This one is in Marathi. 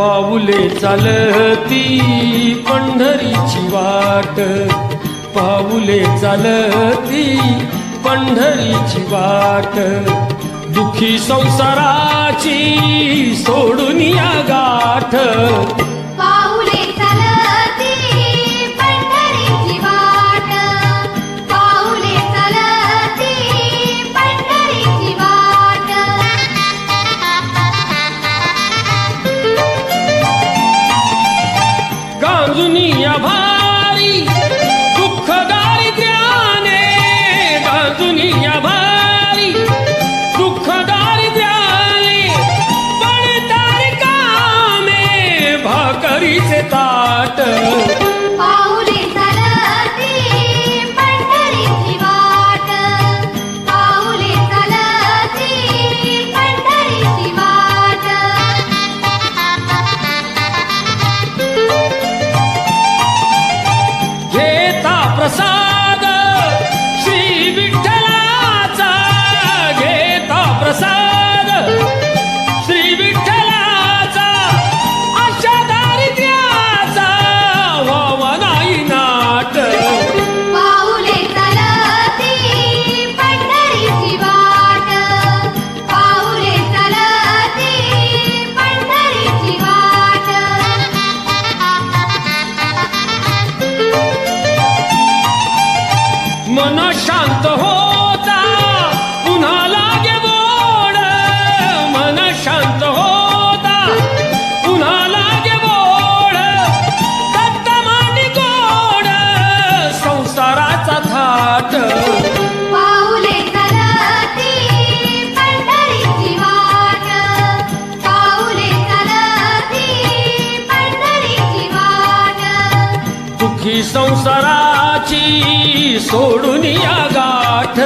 पाऊले चालती पंढरीची वाट. पाऊले चालती पंढरीची वाट. दुखी संसाराची सोडून या गाठ. জীবন শান্ত হোক ही संसाराची सोडून या गाठ.